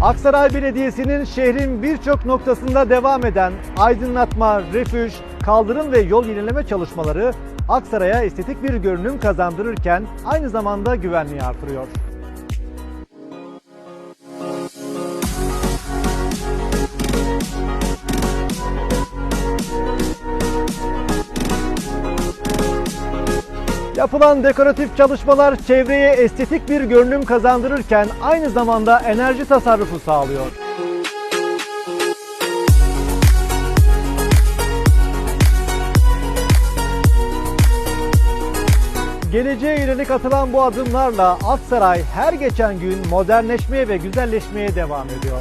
Aksaray Belediyesi'nin şehrin birçok noktasında devam eden aydınlatma, refüj, kaldırım ve yol yenileme çalışmaları Aksaray'a estetik bir görünüm kazandırırken aynı zamanda güvenliği artırıyor. Yapılan dekoratif çalışmalar çevreye estetik bir görünüm kazandırırken aynı zamanda enerji tasarrufu sağlıyor. Geleceğe yönelik atılan bu adımlarla Aksaray her geçen gün modernleşmeye ve güzelleşmeye devam ediyor.